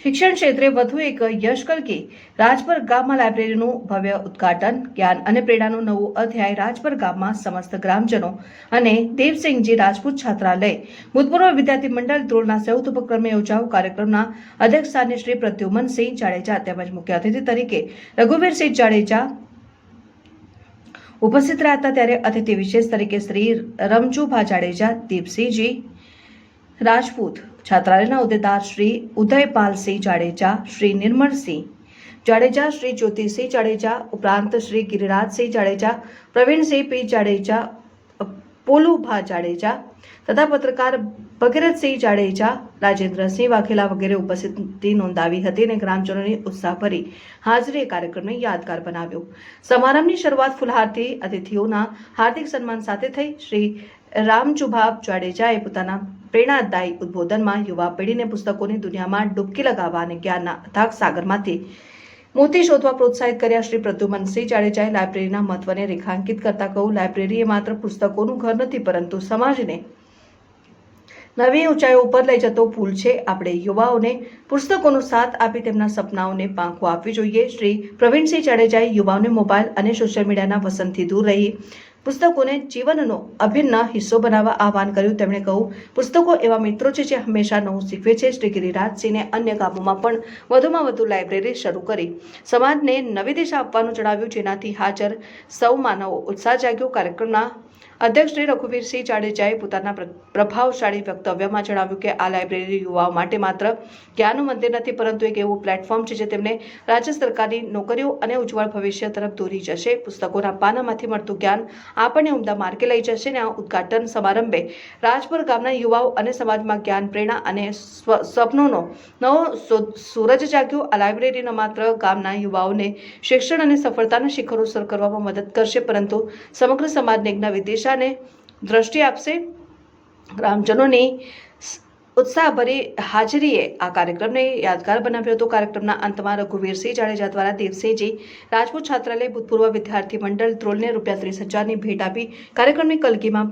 શિક્ષણ ક્ષેત્રે વધુ એક યશ કલકી રાજપર ગામમાં લાઇબ્રેરીનું ભવ્ય ઉદ્ઘાટન, જ્ઞાન અને પ્રેરણાનું નવું અધ્યાય રાજપર ગામમાં સમસ્ત ગ્રામજનો અને દેવસિંહજી રાજપૂત છાત્રાલય, ભૂતપૂર્વ વિદ્યાર્થી મંડળ ધ્રોળના સંયુક્ત ઉપક્રમે યોજાયો કાર્યક્રમના અધ્યક્ષ સ્થાને શ્રી પ્રદ્યુમનસિંહ જાડેજા તેમજ મુખ્ય અતિથિ તરીકે રઘુવીરસિંહ જાડેજા ઉપસ્થિત રહ્યા હતા. ત્યારે અતિથિ વિશેષ તરીકે શ્રી રમજુભા જાડેજા, દીપસિંહજી રાજપૂત, છાત્રાલયના હોદ્દેદાર શ્રી ઉદયપાલસિંહ જાડેજા, શ્રી નિર્મળસિંહ જાડેજા, શ્રી જ્યોતિસિંહ જાડેજા, ઉપરાંત શ્રી ગિરિરાજસિંહ જાડેજા, પ્રવીણસિંહ પી જાડેજા પોલુભા જાડેજા તથા પત્રકાર ભગીરથસિંહ જાડેજા, રાજેન્દ્રસિંહ વાઘેલા વગેરે ઉપસ્થિતિ નોંધાવી હતી અને ગ્રામજનોની ઉત્સાહભરી હાજરી એ કાર્યક્રમને યાદગાર બનાવ્યો. સમારંભની શરૂઆત ફુલહારથી અતિથિઓના હાર્દિક સન્માન સાથે થઈ. શ્રી રામજુભાબ જાડેજાએ પોતાના પ્રેરણાદાયી ઉદ્બોધનમાં યુવા પેઢીને પુસ્તકોની દુનિયામાં ડૂબકી લગાવવા અને જ્ઞાનના અથાગ સાગરમાંથી મોતી શોધવા પ્રોત્સાહિત કર્યા શ્રી પ્રદ્યુમનસિંહ જાડેજાએ લાઇબ્રેરીના મહત્વને રેખાંકિત કરતા કહ્યું લાઇબ્રેરી માત્ર પુસ્તકોનું ઘર નથી, પરંતુ સમાજને નવી ઊંચાઈઓ ઉપર લઈ જતો પુલ છે. આપણે યુવાઓને પુસ્તકોનો સાથ આપી તેમના સપનાઓને પાંખો આપવી જોઈએ. શ્રી પ્રવીણસિંહ જાડેજાએ યુવાઓને મોબાઈલ અને સોશિયલ મીડિયાના વસનથી દૂર રહી પુસ્તકોને જીવનનો અભિન્ન હિસ્સો બનાવવા આહવાન કર્યું. તેમણે કહ્યું, પુસ્તકો એવા મિત્રો છે જે હંમેશા નવું શીખવે છે. શ્રી ગિરિરાજસિંહને અન્ય ગામોમાં પણ વધુમાં વધુ લાઇબ્રેરી શરૂ કરી. સમાજને નવી દિશા આપવાનું જણાવ્યું. જેનાથી હાજર સૌ માનવો ઉત્સાહ જાગ્યો. કાર્યક્રમના અધ્યક્ષ શ્રી રઘુવીરસિંહ જાડેજાએ પોતાના પ્રભાવશાળી વક્તવ્યમાં જણાવ્યું કે આ લાઇબ્રેરી યુવાઓ માટે માત્ર જ્ઞાનનું મંદિર નથી, પરંતુ એક એવું પ્લેટફોર્મ છે જે તેમને રાજ્ય સરકારની નોકરીઓ અને ઉજ્જવળ ભવિષ્ય તરફ દોરી જશે. પુસ્તકોના પાનામાંથી મળતું જ્ઞાન આપણને ઉમદા માર્ગે લઈ જશે અને આ ઉદ્ઘાટન સમારંભે. રાજપુર ગામના યુવાઓ અને સમાજમાં જ્ઞાન, પ્રેરણા અને સપનોનો નવો સૂરજ જાગ્યો. આ લાઇબ્રેરીનો માત્ર ગામના યુવાઓને શિક્ષણ અને સફળતાના શિખરો સર કરવામાં મદદ કરશે, પરંતુ સમગ્ર સમાજને જ્ઞાન વિદેશાને દિશાને દ્રષ્ટિ આપશે. ગ્રામજનોની ઉત્સાહભરી હાજરીએ આ કાર્યક્રમને યાદગાર બનાવ્યો હતો. કાર્યક્રમના અંતમાં રઘુવીરસિંહ જાડેજા દ્વારા દેવસિંહજી રાજપૂત છાત્રાલય ભૂતપૂર્વ વિદ્યાર્થી મંડળ ધ્રોલને રૂપિયા ત્રીસ હજારની ભેટ આપી કાર્યક્રમની કલગીમાં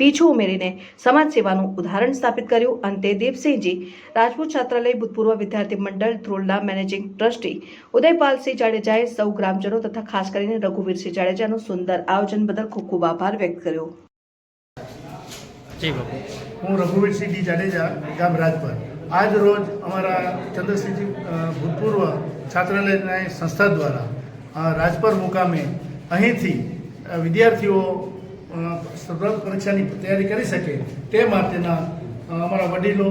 પીછું ઉમેરીને સમાજ સેવાનું ઉદાહરણ સ્થાપિત કર્યું. અંતે દેવસિંહજી રાજપૂત છાત્રાલય ભૂતપૂર્વ વિદ્યાર્થી મંડળ ધ્રોલના મેનેજિંગ ટ્રસ્ટી ઉદયપાલસિંહ જાડેજાએ સૌ ગ્રામજનો તથા ખાસ કરીને રઘુવીરસિંહ જાડેજાનું સુંદર આયોજન બદલ ખૂબ ખૂબ આભાર વ્યક્ત કર્યો. હું રઘુવીરસિંહ ડી જાડેજા ગામ રાજપર. આજ રોજ અમારા ચંદ્રસિંહજી ભૂતપૂર્વ છાત્રાલયના સંસ્થા દ્વારા રાજપર મુકામે અહીંથી વિદ્યાર્થીઓ અ, પરીક્ષાની તૈયારી કરી શકે તે માટેના અમારા વડીલો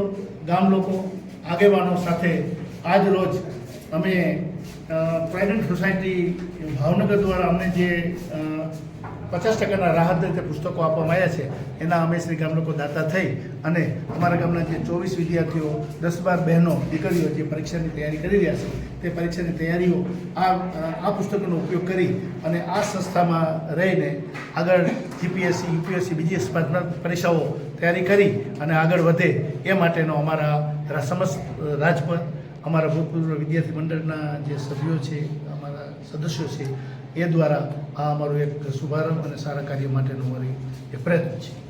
ગામ લોકો આગેવાનો સાથે આજ રોજ અમે પ્રાઇવેટ સોસાયટી ભાવનગર દ્વારા અમને જે પચાસ ટકાના રાહત રીતે પુસ્તકો આપવામાં આવ્યા છે. એના અમે શ્રી ગામ લોકો દાતા થઈ અને અમારા ગામના જે ચોવીસ વિદ્યાર્થીઓ, દસ બાર બહેનો દીકરીઓ જે પરીક્ષાની તૈયારી કરી રહ્યા છે, તે પરીક્ષાની તૈયારીઓ આ આ પુસ્તકોનો ઉપયોગ કરી અને આ સંસ્થામાં રહીને આગળ જીપીએસસી, યુપીએસસી, બીજી સ્પર્ધાત્મક પરીક્ષાઓ તૈયારી કરી અને આગળ વધે એ માટેનો અમારા સમસ્ત રાજપથ અમારા ભૂતપૂર્વ વિદ્યાર્થી મંડળના જે સભ્યો છે, અમારા સદસ્યો છે, એ દ્વારા આ અમારો એક શુભારંભ અને સારા કાર્ય માટેનો મારી એક પ્રયત્ન છે.